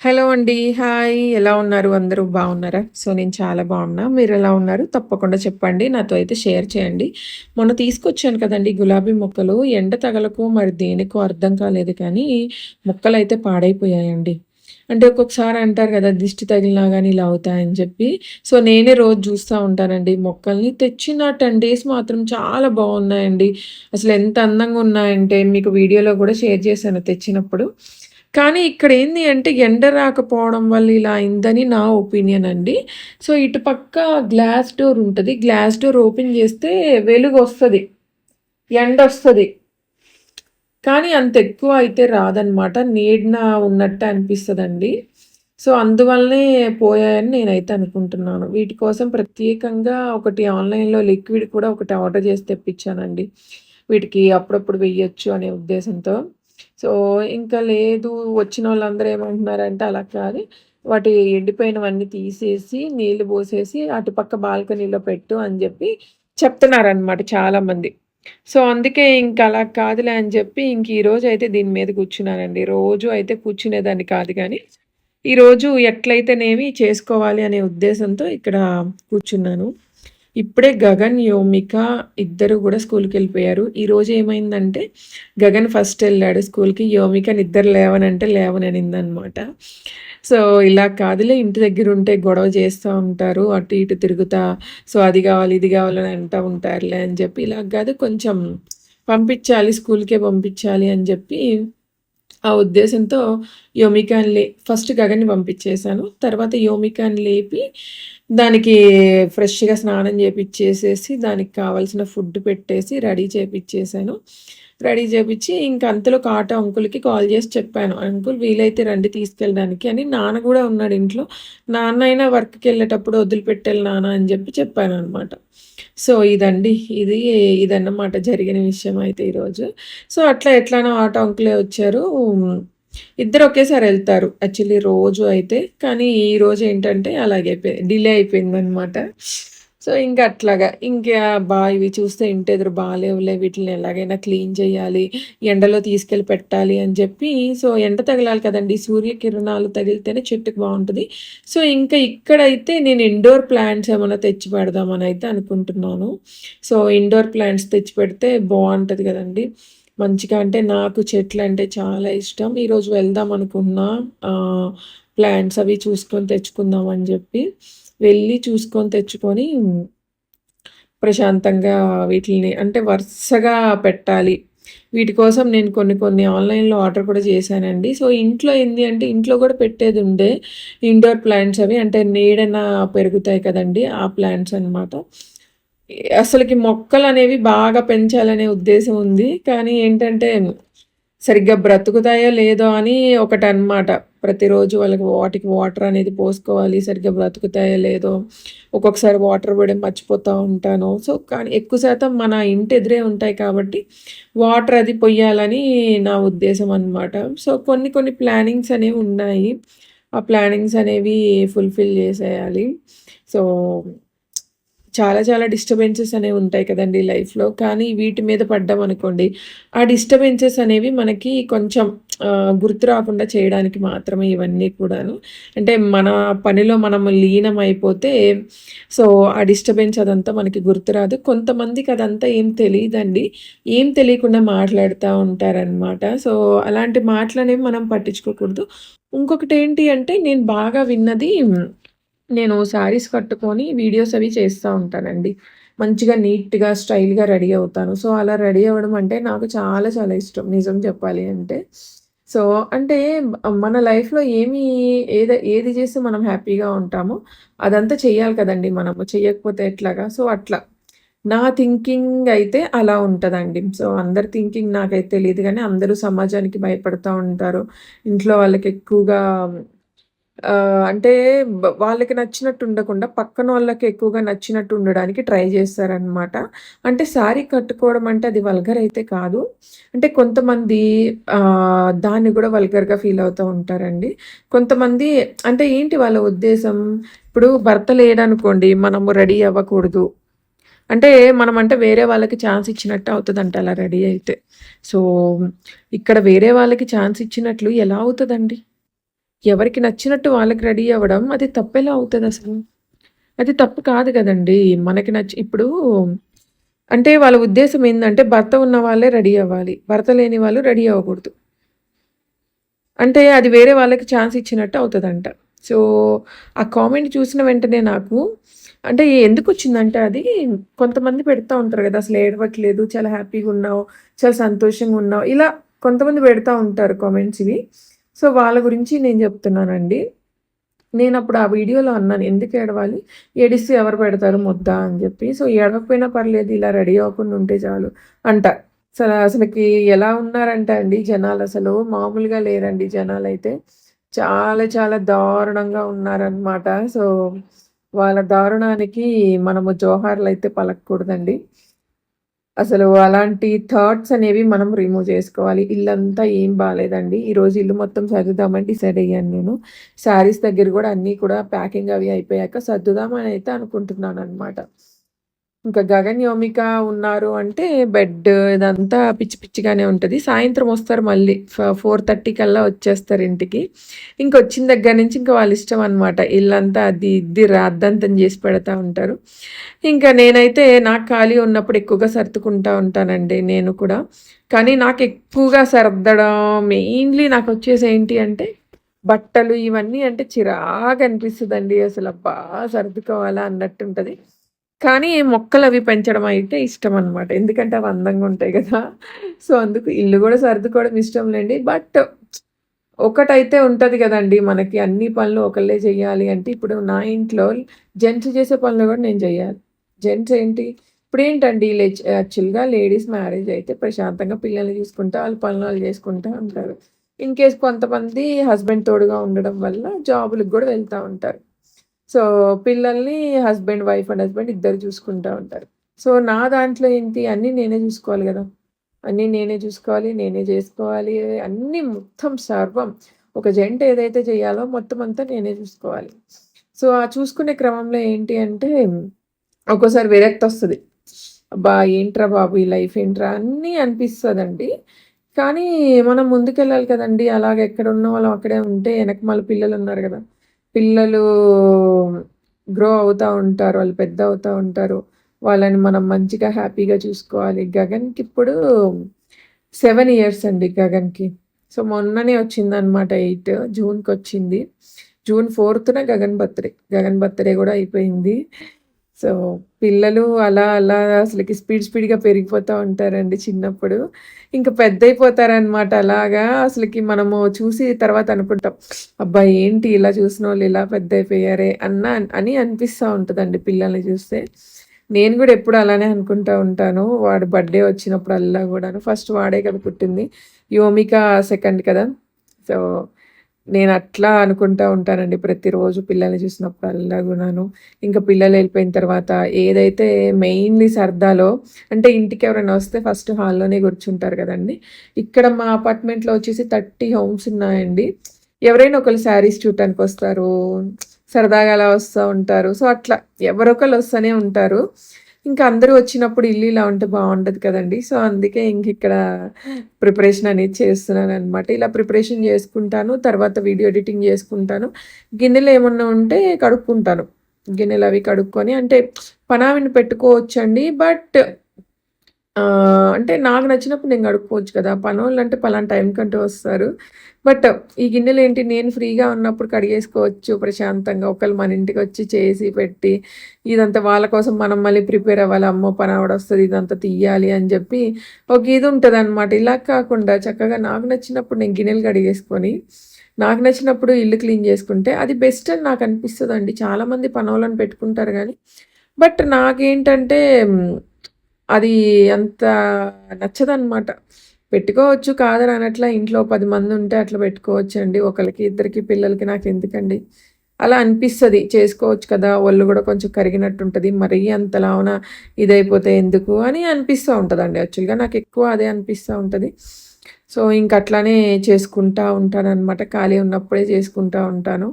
Hello అండి. Hi. ఎలా ఉన్నారు? అందరూ బాగున్నారా? సో, నేను చాలా బాగున్నా. ఎలా ఉన్నారు? తప్పకుండా చెప్పండి. నాతో అయితే షేర్ చేయండి. మొన్న తీసుకొచ్చాను కదండి గులాబీ మొక్కలు. ఎండ తగలకు మరి దేనికో అర్థం కాలేదు కానీ, మొక్కలైతే పాడైపోయాయండి. అంటే ఒక్కొక్కసారి అంటారు కదా! దిష్టి తగిలినా కానీ ఇలా అవుతాయని చెప్పి. సో, నేనే రోజు చూస్తా ఉంటానండి మొక్కల్ని. తెచ్చిన 10 డేస్ మాత్రం చాలా బాగున్నాయండి. అసలు ఎంత అందంగా ఉన్నాయంటే మీకు వీడియోలో కూడా షేర్ చేశాను తెచ్చినప్పుడు. కానీ ఇక్కడ ఏంది అంటే ఎండ రాకపోవడం వల్ల ఇలా అయిందని నా ఒపీనియన్ అండి. సో, ఇటుపక్క గ్లాస్ డోర్ ఉంటుంది గ్లాస్ డోర్ ఓపెన్ చేస్తే వెలుగు వస్తుంది ఎండ వస్తుంది కానీ అంత ఎక్కువ అయితే రాదనమాట. నీడన ఉన్నట్టు అనిపిస్తుందండి సో, అందువల్లనే పోయాయని నేనైతే అనుకుంటున్నాను. వీటి కోసం ప్రత్యేకంగా ఒకటి ఆన్‌లైన్‌లో లిక్విడ్ కూడా ఒకటి ఆర్డర్ చేసి తెప్పించానండి. వీటికి అప్పుడప్పుడు వెయ్యొచ్చు అనే ఉద్దేశంతో. సో, ఇంకా లేదు వచ్చిన వాళ్ళందరూ ఏమంటున్నారంటే అలా కాదు. వాటి ఎండిపోయినవన్నీ తీసేసి, నీళ్ళు పోసేసి అటుపక్క బాల్కనీలో పెట్టు అని చెప్పి చెప్తున్నారనమాట చాలామంది. సో, అందుకే ఇంక అలా కాదులే అని చెప్పి ఇంక ఈరోజు అయితే దీని మీద కూర్చున్నానండి. రోజు అయితే కూర్చునేదాన్ని కాదు కానీ ఈరోజు ఎట్లయితేనేమి చేసుకోవాలి అనే ఉద్దేశంతో ఇక్కడ కూర్చున్నాను. ఇప్పుడే గగన్, యోమిక ఇద్దరు కూడా స్కూల్కి వెళ్ళిపోయారు ఈరోజు ఏమైందంటే గగన్ ఫస్ట్ వెళ్ళాడు స్కూల్‌కి. యోమిక నిద్ర లేవనంటే లేవననిందనమాట. సో, ఇలా కాదులే ఇంటి దగ్గర ఉంటే గొడవ చేస్తూ ఉంటారు. అటు ఇటు తిరుగుతా సో, అది కావాలి ఇది కావాలని అంటూ ఉంటారులే అని చెప్పి ఇలా కాదు కొంచెం పంపించాలి స్కూల్‌కే పంపించాలి అని చెప్పి ఆ ఉద్దేశంతో యోమికాని లే ఫస్ట్ గగన్‌ని పంపించేశాను తర్వాత యోమికాని లేపి దానికి ఫ్రెష్‌గా స్నానం చేపిచ్చేసేసి, దానికి కావాల్సిన ఫుడ్ పెట్టేసి రెడీ చేపిచ్చేసాను. రెడీ చేపిచ్చి ఇంక అంతలో కాట అంకుల్‌కి కాల్ చేసి చెప్పాను. అంకుల్ వీలైతే రండి తీసుకెళ్ళడానికి అని. నాన్న కూడా ఉన్నాడు ఇంట్లో. నాన్న అయినా వర్క్కి వెళ్ళేటప్పుడు వదిలిపెట్టాలి నాన్న అని చెప్పి చెప్పాను అనమాట సో, ఇదండి. ఇది ఇదన్నమాట జరిగిన విషయం అయితే ఈరోజు. సో, అట్లా ఎట్లానో ఆటో అంకులే వచ్చారు. ఇద్దరు ఒకేసారి వెళ్తారు యాక్చువల్లీ రోజు అయితే. కానీ ఈరోజు ఏంటంటే అలాగైపోయి డిలే అయిపోయిందనమాట. సో, ఇంకా అట్లాగా. ఇంకా బా ఇవి చూస్తే ఇంటి ఎదురు బాగాలేవులే వీటిని ఎలాగైనా క్లీన్ చేయాలి. ఎండలో తీసుకెళ్ళి పెట్టాలి అని చెప్పి సో, ఎండ తగలాలి కదండీ! సూర్యకిరణాలు తగిలితేనే చెట్టుకి బాగుంటుంది సో, ఇంకా ఇక్కడైతే నేను ఇండోర్ ప్లాంట్స్ ఏమైనా తెచ్చి పెడదామని అయితే అనుకుంటున్నాను. సో, ఇండోర్ ప్లాంట్స్ తెచ్చి పెడితే బాగుంటుంది కదండీ! మంచిగా అంటే నాకు చెట్లంటే చాలా ఇష్టం. ఈరోజు వెళ్దాం అనుకున్నా. ప్లాంట్స్ అవి చూసుకొని తెచ్చుకుందాం అని చెప్పి. వెళ్ళి చూసుకొని తెచ్చుకొని ప్రశాంతంగా వీటిని అంటే వరుసగా పెట్టాలి. వీటి కోసం నేను కొన్ని కొన్ని ఆన్‌లైన్‌లో ఆర్డర్ కూడా చేశానండి. సో, ఇంట్లో ఏంది అంటే ఇంట్లో కూడా పెట్టేది ఉండే ఇండోర్ ప్లాంట్స్ అవి అంటే నీడన పెరుగుతాయి కదండీ! ఆ ప్లాంట్స్ అనమాట. అసలుకి మొక్కలు అనేవి బాగా పెంచాలనే ఉద్దేశం ఉంది. కానీ ఏంటంటే సరిగ్గా బ్రతుకుతాయో లేదో అని ఒకటనమాట. ప్రతిరోజు వాళ్ళకి వాటికి వాటర్ అనేది పోసుకోవాలి. సరిగ్గా బ్రతుకుతాయో లేదో, ఒక్కొక్కసారి వాటర్ కూడా మర్చిపోతూ ఉంటాను. సో, కానీ ఎక్కువ శాతం మన ఇంటి ఎదురే ఉంటాయి కాబట్టి వాటర్ అది పొయ్యాలని నా ఉద్దేశం అనమాట. సో, కొన్ని కొన్ని ప్లానింగ్స్ అనేవి ఉన్నాయి. ఆ ప్లానింగ్స్ అనేవి ఫుల్‌ఫిల్ చేసేయాలి. సో, చాలా చాలా డిస్టర్బెన్సెస్ అనేవి ఉంటాయి కదండి లైఫ్‌లో. కానీ వీటి మీద పడ్డామనుకోండి, ఆ డిస్టర్బెన్సెస్ అనేవి మనకి కొంచెం గుర్తు రాకుండా చేయడానికి మాత్రమే ఇవన్నీ కూడాను. అంటే మన పనిలో మనం లీనం అయిపోతే సో, ఆ డిస్టర్బెన్స్ అదంతా మనకి గుర్తురాదు. కొంతమందికి అదంతా ఏం తెలియదండి ఏం తెలియకుండా మాట్లాడుతూ ఉంటారనమాట. సో, అలాంటి మాటలనేవి మనం పట్టించుకోకూడదు. ఇంకొకటి ఏంటి అంటే నేను బాగా విన్నది నేను శారీస్ కట్టుకొని వీడియోస్ అవి చేస్తూ ఉంటానండి. మంచిగా నీట్‌గా, స్టైల్‌గా రెడీ అవుతాను. సో, అలా రెడీ అవ్వడం అంటే నాకు చాలా చాలా ఇష్టం నిజం చెప్పాలి అంటే. సో, అంటే మన లైఫ్‌లో ఏమి ఏద ఏది చేస్తే మనం హ్యాపీగా ఉంటామో అదంతా చేయాలి కదండీ మనము. చేయకపోతే ఎట్లాగా? సో, అట్లా. నా థింకింగ్ అయితే అలా ఉంటుందండి సో, అందరి థింకింగ్ నాకైతే తెలియదు కానీ అందరూ సమాజానికి భయపడుతూ ఉంటారు. ఇంట్లో వాళ్ళకి ఎక్కువగా ఆహ్, అంటే వాళ్ళకి నచ్చినట్టు ఉండకుండా పక్కనోళ్ళకి ఎక్కువగా నచ్చినట్టు ఉండడానికి ట్రై చేస్తారనమాట. అంటే శారీ కట్టుకోవడం అంటే అది వల్గర్ అయితే కాదు. అంటే కొంతమంది ఆహ్, దాన్ని కూడా వల్గర్‌గా ఫీల్ అవుతూ ఉంటారండి. కొంతమంది అంటే ఏంటి వాళ్ళ ఉద్దేశం? ఇప్పుడు భర్త లేడనుకోండి మనము రెడీ అవ్వకూడదు. అంటే మనమంటే వేరే వాళ్ళకి ఛాన్స్ ఇచ్చినట్టు అవుతదంట అలా రెడీ అయితే. సో, ఇక్కడ వేరే వాళ్ళకి ఛాన్స్ ఇచ్చినట్లు ఎలా అవుతదండి? ఎవరికి నచ్చినట్టు వాళ్ళకి రెడీ అవ్వడం అది తప్పెలా అవుతుంది అసలు? అది తప్పు కాదు కదండి మనకి నచ్చి ఇప్పుడు అంటే వాళ్ళ ఉద్దేశం ఏంటంటే భర్త ఉన్న వాళ్ళే రెడీ అవ్వాలి. భర్త లేని వాళ్ళు రెడీ అవ్వకూడదు. అంటే అది వేరే వాళ్ళకి ఛాన్స్ ఇచ్చినట్టు అవుతుందంట సో, ఆ కామెంట్ చూసిన వెంటనే నాకు అంటే ఎందుకొచ్చిందంటే అది కొంతమంది పెడతా ఉంటారు కదా అసలు ఏడవట్లేదు, చాలా హ్యాపీగా ఉన్నావు చాలా సంతోషంగా ఉన్నావు ఇలా కొంతమంది పెడతా ఉంటారు కామెంట్స్ ఇవి. సో, వాళ్ళ గురించి నేను చెప్తున్నానండి నేను అప్పుడు ఆ వీడియోలో అన్నాను. ఎందుకు ఏడవాలి? ఏడిస్తే ఎవరు పెడతారు ముద్ద అని చెప్పి సో, ఏడవకపోయినా పర్లేదు ఇలా రెడీ అవ్వకుండా ఉంటే చాలు అంట. అసల అసలకి ఎలా ఉన్నారంటే అండి జనాలు అసలు మామూలుగా లేరండి అయితే చాలా చాలా దారుణంగా ఉన్నారనమాట. సో, వాళ్ళ దారుణానికి మనము జోహార్లు అయితే పలకూడదండి అసలు అలాంటి థాట్స్ అనేవి మనం రిమూవ్ చేసుకోవాలి. ఇల్లంతా ఏం బాగాలేదండి ఈరోజు ఇల్లు మొత్తం సర్దుదామని డిసైడ్ అయ్యాను నేను. శారీస్ దగ్గర కూడా అన్నీ కూడా ప్యాకింగ్ అవి అయిపోయాక సర్దుదామని అయితే అనుకుంటున్నాను అనమాట ఇంకా గగన్, యోమిక ఉన్నారు అంటే బెడ్ ఇదంతా పిచ్చి పిచ్చిగానే ఉంటుంది సాయంత్రం వస్తారు మళ్ళీ. ఫోర్ థర్టీ కల్లా వచ్చేస్తారు ఇంటికి. ఇంకొచ్చిన దగ్గర నుంచి ఇంకా వాళ్ళ ఇష్టం అనమాట. ఇల్లంతా అది ఇది రాద్దంతం చేసి పెడతా ఉంటారు. ఇంకా నేనైతే నాకు ఖాళీ ఉన్నప్పుడు ఎక్కువగా సర్దుకుంటా ఉంటానండి నేను కూడా. కానీ నాకు ఎక్కువగా సర్దడం మెయిన్‌లీ నాకు వచ్చేసి ఏంటి అంటే బట్టలు ఇవన్నీ అంటే చిరాగా అనిపిస్తుందండి అసలు అబ్బా! సర్దుకోవాలా అన్నట్టుంటుంది కానీ మొక్కలు అవి పెంచడం అయితే ఇష్టం అనమాట ఎందుకంటే అవి అందంగా ఉంటాయి కదా సో, అందుకు ఇల్లు కూడా సర్దుకోవడం ఇష్టం లేండి. బట్ ఒకటైతే ఉంటుంది కదండి మనకి అన్ని పనులు ఒకళ్ళే చేయాలి అంటే ఇప్పుడు నా ఇంట్లో జెంట్స్ చేసే పనులు కూడా నేను చేయాలి జెంట్స్ ఏంటి ఇప్పుడేంటండి ఏంటండి యాక్చువల్‌గా లేడీస్ మ్యారేజ్ అయితే ప్రశాంతంగా పిల్లల్ని చూసుకుంటా, వాళ్ళు పనులు వాళ్ళు చేసుకుంటా ఉంటారు. ఇన్ కేస్ కొంతమంది హస్బెండ్ తోడుగా ఉండడం వల్ల జాబులకు కూడా వెళ్తూ ఉంటారు. సో, పిల్లల్ని హస్బెండ్, వైఫ్ అండ్ హస్బెండ్ ఇద్దరు చూసుకుంటా ఉంటారు. సో, నా దాంట్లో ఏంటి అన్నీ నేనే చూసుకోవాలి కదా అన్నీ నేనే చూసుకోవాలి, నేనే చేసుకోవాలి అన్నీ మొత్తం సర్వం ఒక జంట ఏదైతే చేయాలో మొత్తం అంతా నేనే చూసుకోవాలి. సో, ఆ చూసుకునే క్రమంలో ఏంటి అంటే ఒక్కోసారి విరక్తొస్తది. అబ్బా! ఏంట్రా బాబు ఈ లైఫ్ ఏంట్రా అన్నీ అనిపిస్తుందండి కానీ మనం ముందుకెళ్ళాలి కదండీ! అలాగ ఎక్కడ ఉన్న వాళ్ళం అక్కడే ఉంటే వెనక మళ్ళీ పిల్లలు ఉన్నారు కదా పిల్లలు గ్రో అవుతూ ఉంటారు. వాళ్ళు పెద్ద అవుతూ ఉంటారు. వాళ్ళని మనం మంచిగా హ్యాపీగా చూసుకోవాలి. గగన్కి ఇప్పుడు సెవెన్ ఇయర్స్ అండి గగన్‌కి. సో, మొన్ననే వచ్చిందనమాట 8 జూన్‌కొచ్చింది. జూన్ ఫోర్త్న గగన్ బర్త్‌డే. గగన్ బర్త్‌డే కూడా అయిపోయింది. సో, పిల్లలు అలా అలా అసలుకి స్పీడ్ స్పీడ్‌గా పెరిగిపోతూ ఉంటారండి చిన్నప్పుడు. ఇంక పెద్దయిపోతారనమాట అలాగా అసలుకి మనము చూసి తర్వాత అనుకుంటాం. అబ్బా! ఏంటి ఇలా చూసిన వాళ్ళు ఇలా పెద్దయిపోయారే అన్న అని అనిపిస్తూ ఉంటుందండి పిల్లల్ని చూస్తే. నేను కూడా ఎప్పుడు అలానే అనుకుంటా ఉంటాను. వాడు బర్త్‌డే వచ్చినప్పుడు అలా కూడాను ఫస్ట్ వాడే కదా పుట్టింది. యోమిక సెకండ్ కదా! సో, నేను అట్లా అనుకుంటా ఉంటానండి ప్రతిరోజు పిల్లల్ని చూసినప్పుడల్లా ఇంకా పిల్లలు వెళ్ళిపోయిన తర్వాత ఏదైతే మెయిన్‌లీ సర్దాలో అంటే ఇంటికి ఎవరైనా వస్తే ఫస్ట్ హాల్‌లోనే కూర్చుంటారు కదండి ఇక్కడ మా అపార్ట్మెంట్‌లో వచ్చేసి 30 హోమ్స్ ఉన్నాయండి. ఎవరైనా ఒకళ్ళు శారీస్ చూడటానికొస్తారు. సరదాగా అలా వస్తూ ఉంటారు. సో, అట్లా ఎవరో వస్తూనే ఉంటారు. ఇంకా అందరూ వచ్చినప్పుడు ఇల్లు ఇలా ఉంటే బాగుండదు కదండీ! సో, అందుకే ఇంక ఇక్కడ ప్రిపరేషన్ అనేది చేస్తున్నాననమాట. ఇలా ప్రిపరేషన్ చేసుకుంటాను. తర్వాత వీడియో ఎడిటింగ్ చేసుకుంటాను. గిన్నెలు ఏమన్నా ఉంటే కడుక్కుంటాను. గిన్నెలు అవి కడుక్కొని అంటే పనావిని పెట్టుకోవచ్చండి. బట్ అంటే నాకు నచ్చినప్పుడు నేను కడుక్కోవచ్చు కదా! పనోళ్ళంటే పలానా టైం కంటే వస్తారు. బట్ ఈ గిన్నెలు ఏంటి నేను ఫ్రీగా ఉన్నప్పుడు కడిగేసుకోవచ్చు ప్రశాంతంగా. ఒకళ్ళు మన ఇంటికి వచ్చి చేసి పెట్టి ఇదంతా వాళ్ళ కోసం మనం మళ్ళీ ప్రిపేర్ అవ్వాలి. అమ్మో! పనావిడొస్తది ఇదంతా తీయాలి అని చెప్పి ఒక ఇది ఉంటుంది అనమాట ఇలా కాకుండా చక్కగా నాకు నచ్చినప్పుడు నేను గిన్నెలు కడిగేసుకొని, నాకు నచ్చినప్పుడు ఇల్లు క్లీన్ చేసుకుంటే అది బెస్ట్ అని నాకు అనిపిస్తుంది అండి చాలామంది పనోళ్ళని పెట్టుకుంటారు కానీ బట్ నాకేంటంటే అది అంత నచ్చదనమాట. పెట్టుకోవచ్చు కాదని అనట్లా. ఇంట్లో 10 మందుంటే అట్లా పెట్టుకోవచ్చండి. ఒకరికి ఇద్దరికి, పిల్లలకి నాకు ఎందుకండి అలా అనిపిస్తుంది చేసుకోవచ్చు కదా! ఒళ్ళు కూడా కొంచెం కరిగినట్టుంటది. మరీ అంతలావున ఇదైపోతే ఎందుకు అని అనిపిస్తూ ఉంటుందండి యాక్చువల్‌గా నాకు ఎక్కువ అదే అనిపిస్తూ ఉంటుంది సో, ఇంక అట్లానే చేసుకుంటా ఉంటాననమాట. ఖాళీ ఉన్నప్పుడే చేసుకుంటా ఉంటాను.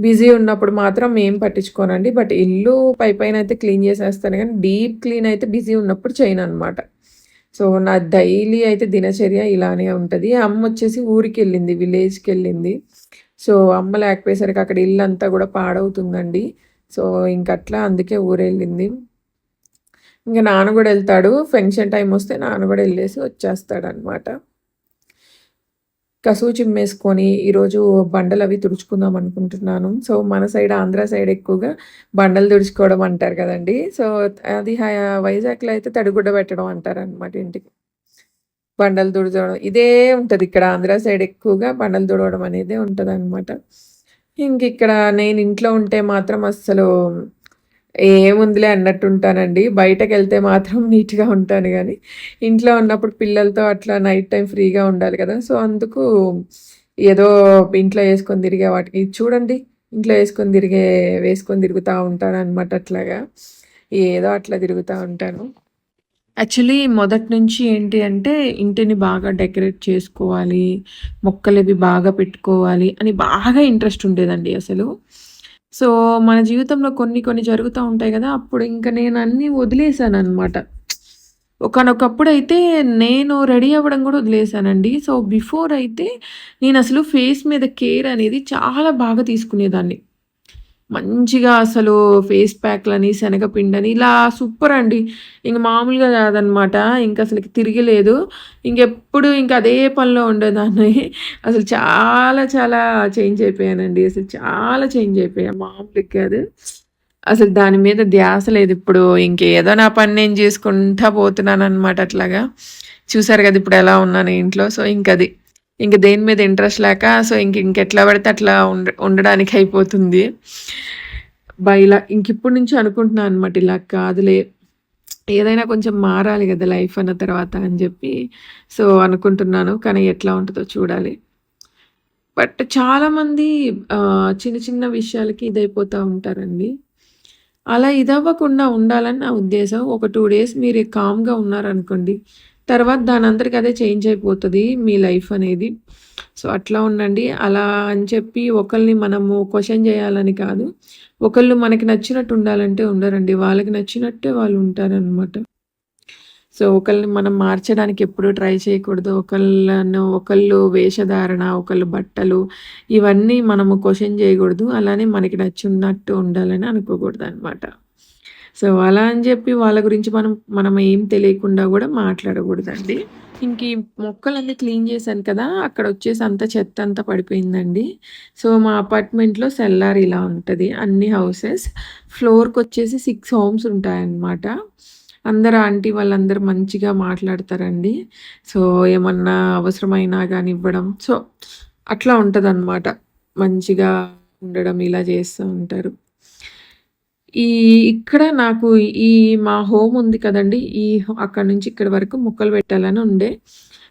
బిజీ ఉన్నప్పుడు మాత్రం ఏం పట్టించుకోనండి. బట్ ఇల్లు పైపైనైతే క్లీన్ చేసేస్తాను. కానీ డీప్ క్లీన్ అయితే బిజీ ఉన్నప్పుడు చేయననమాట. సో, నా డైలీ అయితే దినచర్య ఇలానే ఉంటుంది. అమ్మ వచ్చేసి ఊరికి వెళ్ళింది విలేజ్కి వెళ్ళింది సో అమ్మ లేకపోయేసరికి అక్కడ ఇల్లు అంతా కూడా పాడవుతుందండి. సో ఇంకట్లా అందుకే ఊరెళ్ళింది. ఇంకా నాన్న కూడా వెళ్తాడు. ఫెన్షన్ టైం వస్తే నాన్న కూడా వెళ్ళేసి వచ్చేస్తాడు అనమాట కసువు చిమ్మేసుకొని ఈరోజు బండలు అవి తుడుచుకుందాం అనుకుంటున్నాను. సో మన సైడ్ ఆంధ్ర సైడ్ ఎక్కువగా బండలు తుడుచుకోవడం అంటారు కదండి. సో అది వైజాగ్లో అయితే తడిగుడ్డ పెట్టడం అంటారు అనమాట ఇంటికి. బండలు తుడచడం ఇదే ఉంటుంది ఇక్కడ. ఆంధ్ర సైడ్ ఎక్కువగా బండలు తుడవడం అనేది ఉంటుంది అనమాట ఇంక ఇక్కడ నేను ఇంట్లో ఉంటే మాత్రం అస్సలు ఏముందిలే అన్నట్టు ఉంటానండి బయటకు వెళ్తే మాత్రం నీట్గా ఉంటాను కానీ ఇంట్లో ఉన్నప్పుడు పిల్లలతో అట్లా నైట్ టైం ఫ్రీగా ఉండాలి కదా. సో అందుకు ఏదో ఇంట్లో వేసుకొని తిరిగే వాటికి చూడండి ఇంట్లో వేసుకొని తిరిగే వేసుకొని తిరుగుతూ ఉంటాను అనమాట అట్లాగా. ఏదో అట్లా తిరుగుతూ ఉంటాను. యాక్చువల్లీ మొదటి నుంచి ఏంటి అంటే ఇంటిని బాగా డెకరేట్ చేసుకోవాలి మొక్కలు ఇవి బాగా పెట్టుకోవాలి అని బాగా ఇంట్రెస్ట్ ఉండేదండి అసలు. సో మన జీవితంలో కొన్ని కొన్ని జరుగుతూ ఉంటాయి కదా అప్పుడు ఇంకా నేను అన్నీ వదిలేసాననమాట ఒకనొకప్పుడు అయితే నేను రెడీ అవ్వడం కూడా వదిలేసానండి. సో బిఫోర్ అయితే నేను అసలు ఫేస్ మీద కేర్ అనేది చాలా బాగా తీసుకునేదాన్ని. మంచిగా అసలు ఫేస్ ప్యాక్లని శనగపిండని ఇలా సూపర్ అండి. ఇంక మామూలుగా కాదనమాట. ఇంకా అసలు తిరిగిలేదు. ఇంకెప్పుడు ఇంక అదే పనిలో ఉండేదాన్ని. అసలు చాలా చాలా చేంజ్ అయిపోయానండి. అసలు చాలా చేంజ్ అయిపోయాను మామూలుగా కాదు. అసలు దాని మీద ధ్యాస లేదు ఇప్పుడు. ఇంకేదో నా పని నేను చేసుకుంటా పోతున్నాను అనమాట అట్లాగా. చూసారు కదా ఇప్పుడు ఎలా ఉన్నాను ఇంట్లో. సో ఇంకది. ఇంక దేని మీద ఇంట్రెస్ట్ లేక సో ఇంక ఇంకెట్లా పడితే అట్లా ఉండ ఉండడానికి అయిపోతుంది. బా ఇలా ఇంక ఇప్పటి నుంచి అనుకుంటున్నాను అనమాట ఇలా కాదులే ఏదైనా కొంచెం మారాలి కదా లైఫ్ అన్న తర్వాత అని చెప్పి సో అనుకుంటున్నాను కానీ ఎట్లా ఉంటుందో చూడాలి. బట్ చాలామంది చిన్న చిన్న విషయాలకి ఇదైపోతూ ఉంటారండి. అలా ఇదవ్వకుండా ఉండాలని నా ఉద్దేశం ఒక టూ డేస్ మీరు కామ్గా ఉన్నారనుకోండి తర్వాత దాని అందరికి అదే చేంజ్ అయిపోతుంది మీ లైఫ్ అనేది. సో అట్లా ఉండండి. అలా అని చెప్పి ఒకరిని మనము క్వశ్చన్ చేయాలని కాదు. ఒకళ్ళు మనకి నచ్చినట్టు ఉండాలంటే ఉండరండి. వాళ్ళకి నచ్చినట్టే వాళ్ళు ఉంటారనమాట సో ఒకళ్ళని మనం మార్చడానికి ఎప్పుడూ ట్రై చేయకూడదు. ఒకళ్ళను ఒకళ్ళు వేషధారణ ఒకళ్ళు బట్టలు ఇవన్నీ మనము క్వశ్చన్ చేయకూడదు. అలానే మనకి నచ్చినట్టు ఉండాలని అనుకోకూడదు అనమాట సో అలా అని చెప్పి వాళ్ళ గురించి మనం మనం ఏం తెలియకుండా కూడా మాట్లాడకూడదండి. ఇంక ఈ మొక్కలన్నీ క్లీన్ చేశాను కదా అక్కడ వచ్చేసి అంత చెత్త అంతా పడిపోయిందండి. సో మా అపార్ట్మెంట్లో సెల్లార్ ఇలా ఉంటుంది. అన్ని హౌసెస్. ఫ్లోర్కి వచ్చేసి సిక్స్ హోమ్స్ ఉంటాయన్నమాట. అందరు ఆంటీ వాళ్ళందరూ మంచిగా మాట్లాడతారండి. సో ఏమన్నా అవసరమైనా కానీ ఇవ్వడం. సో అట్లా ఉంటుంది మంచిగా ఉండడం ఇలా చేస్తూ ఉంటారు. ఈ ఇక్కడ నాకు ఈ మా హోమ్ ఉంది కదండీ! ఈ అక్కడ నుంచి ఇక్కడ వరకు మొక్కలు పెట్టాలని ఉండే.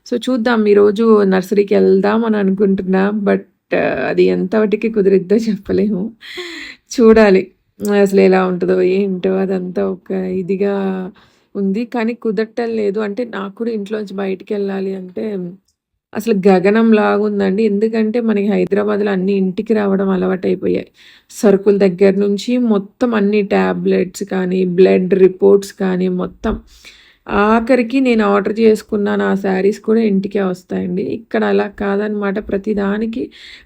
సో, చూద్దాం ఈరోజు నర్సరీకి వెళ్దాం అని అనుకుంటున్నా. బట్ అది ఎంతవటికి కుదిరిద్దో చెప్పలేము. చూడాలి. అసలు ఎలా ఉంటుందో ఏంటో అదంతా ఒక ఇదిగా ఉంది. కానీ కుదరటం లేదు. అంటే నాకు కూడా ఇంట్లోంచి బయటికెళ్ళాలి అంటే అసలు గగనం లాగుందండి. ఎందుకంటే మనకి హైదరాబాద్‌లో అన్ని ఇంటికి రావడం అలవాటైపోయాయి. సరుకుల దగ్గర నుంచి మొత్తం అన్ని ట్యాబ్లెట్స్ కానీ, బ్లడ్ రిపోర్ట్స్ కానీ మొత్తం. ఆఖరికి నేను ఆర్డర్ చేసుకున్నాను ఆ శారీస్ కూడా ఇంటికే వస్తాయండి. ఇక్కడ అలా కాదనమాట. ప్రతిదానికి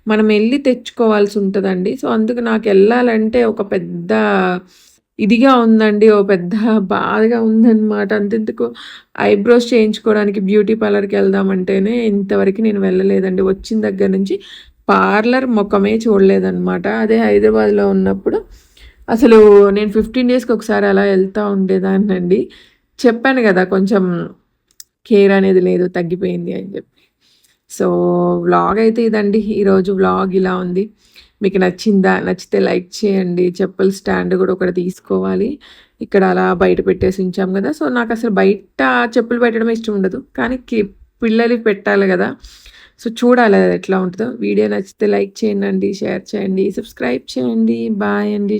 మనం వెళ్ళి తెచ్చుకోవాల్సి ఉంటదండి. సో, అందుకు నాకు వెళ్ళాలంటే ఒక పెద్ద ఇదిగా ఉందండి. ఓ పెద్ద బాధగా ఉందన్నమాట అంతెందుకు ఐబ్రోస్ చేయించుకోవడానికి బ్యూటీ పార్లర్కి వెళ్దామంటేనే ఇంతవరకు నేను వెళ్ళలేదండి. వచ్చిన దగ్గర నుంచి పార్లర్ ముఖమే చూడలేదనమాట. అదే హైదరాబాద్‌లో ఉన్నప్పుడు అసలు నేను ఫిఫ్టీన్ డేస్‌కి ఒకసారి అలా వెళ్తూ ఉండేదాన్నండి. చెప్పాను కదా! కొంచెం కేర్ అనేది లేదు తగ్గిపోయింది అని చెప్పి. సో, వ్లాగ్ అయితే ఇదండి. ఈరోజు వ్లాగ్ ఇలా ఉంది. మీకు నచ్చిందా నచ్చితే లైక్ చేయండి. చెప్పుల స్టాండ్ కూడా ఒకటి తీసుకోవాలి. ఇక్కడ అలా బయట పెట్టేసి ఉంచాం కదా. సో నాకు అసలు బయట చెప్పులు పెట్టడం ఇష్టం ఉండదు. కానీ పిల్లలు పెట్టాలి కదా. సో చూడాలి అది ఎట్లా ఉంటుందో. వీడియో నచ్చితే లైక్ చేయండి షేర్ చేయండి సబ్స్క్రైబ్ చేయండి. బాయ్ అండి.